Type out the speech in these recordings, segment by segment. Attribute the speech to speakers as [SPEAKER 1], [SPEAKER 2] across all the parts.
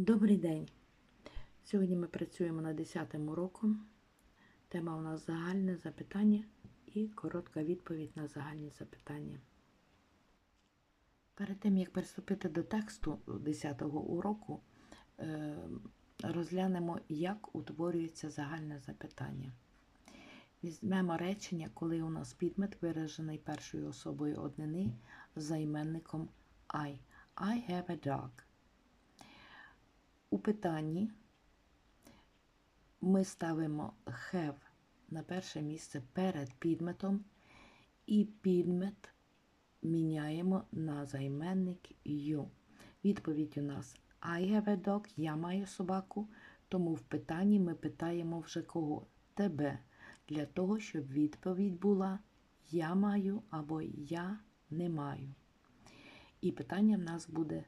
[SPEAKER 1] Добрий день! Сьогодні ми працюємо над 10 уроком. Тема у нас загальне запитання і коротка відповідь на загальні запитання. Перед тим, як приступити до тексту 10 уроку, е, розглянемо, як утворюється загальне запитання. Візьмемо речення, коли у нас підмет виражений першою особою однини займенником I. I have a dog. У питанні ми ставимо have на перше місце перед підметом, і підмет міняємо на займенник you. Відповідь у нас I have a dog, я маю собаку, тому в питанні ми питаємо вже кого? Тебе. Для того, щоб відповідь була я маю або я не маю. І питання в нас буде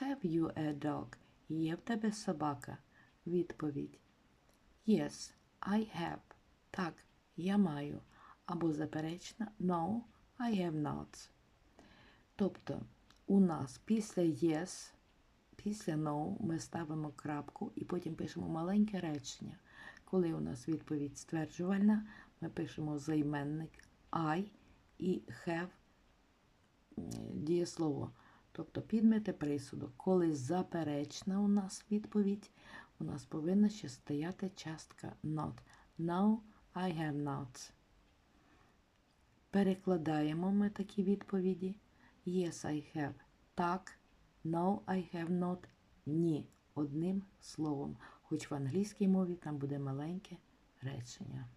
[SPEAKER 1] Have you a dog? Є в тебе собака? Відповідь Yes, I have. Так, я маю. Або заперечна No, I have not. Тобто у нас після yes, після no ми ставимо крапку і потім пишемо маленьке речення. Коли у нас відповідь стверджувальна, ми пишемо займенник I і have дієслово. Тобто підмети присудок. Коли заперечна у нас відповідь, у нас повинна ще стояти частка not. No, I have not. Перекладаємо ми такі відповіді. Yes, I have. Так. No, I have not. Ні. Одним словом. Хоч в англійській мові там буде маленьке речення.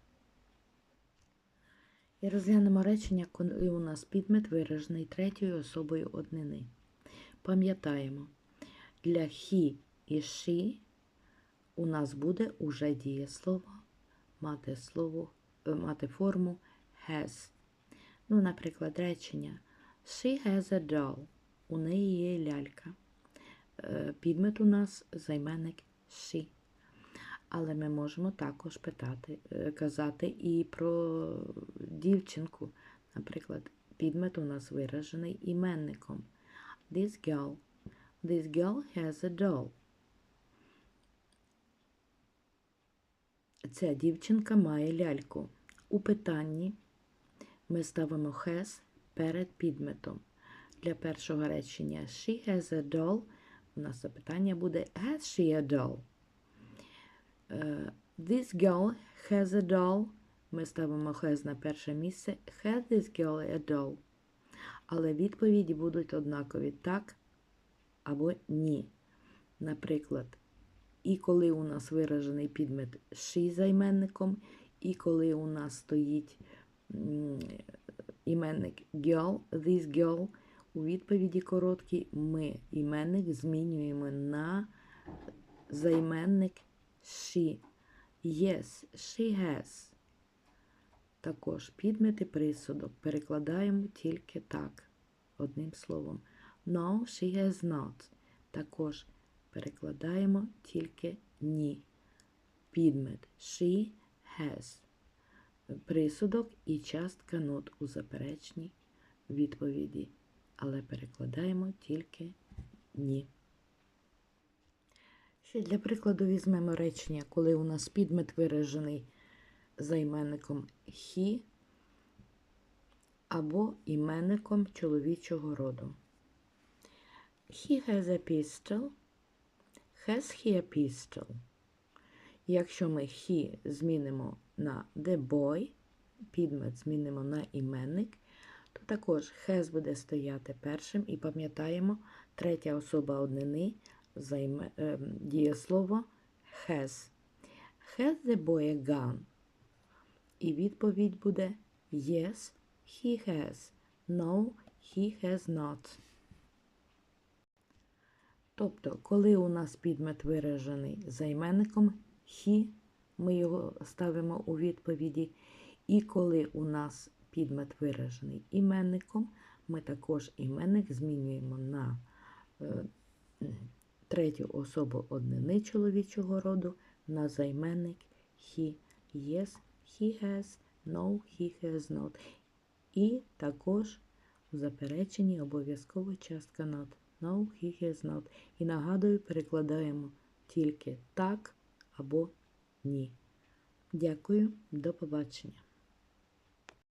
[SPEAKER 1] І розглянемо речення, коли у нас підмет виражений третьою особою однини. Пам'ятаємо, для he і she у нас буде уже дієслово мати слово, е, мати форму has. Ну, наприклад, речення She has a doll. У неї є лялька. Е, Підмет у нас займенник she. Але ми можемо також питати, е, казати і про дівчинку. Наприклад, підмет у нас виражений іменником. This girl. This girl has a doll. Ця дівчинка має ляльку. У питанні ми ставимо has перед підметом. Для першого речення she has a doll. У нас запитання буде has she a doll? Uh, this girl has a doll. Ми ставимо has на перше місце. Has this girl a doll? Але відповіді будуть однакові так або ні. Наприклад, і коли у нас виражений підмет she займенником, і коли у нас стоїть іменник girl, this girl, у відповіді короткій ми іменник змінюємо на займенник she. Yes, she has. Також підмет і присудок перекладаємо тільки так, одним словом. No, she has not. Також перекладаємо тільки ні. Підмет she has. Присудок і частка not у заперечній відповіді. Але перекладаємо тільки ні. Ще для прикладу візьмемо речення, коли у нас підмет виражений займенником he або іменником чоловічого роду. He has a pistol. Has he a pistol? Якщо ми he змінимо на the boy, підмет змінимо на іменник, то також has буде стояти першим і пам'ятаємо, третя особа однини займе, е, дієслово has. Has the boy a gun? І відповідь буде Yes, he has. No, he has not. Тобто, коли у нас підмет виражений займенником he, ми його ставимо у відповіді. І коли у нас підмет виражений іменником, ми також іменник змінюємо на е, третю особу однини чоловічого роду на займенник he. Yes, he has, no, he has not. І також у запереченні обов'язково частка not. No, he has not. І нагадую, перекладаємо тільки так або ні. Дякую, до побачення.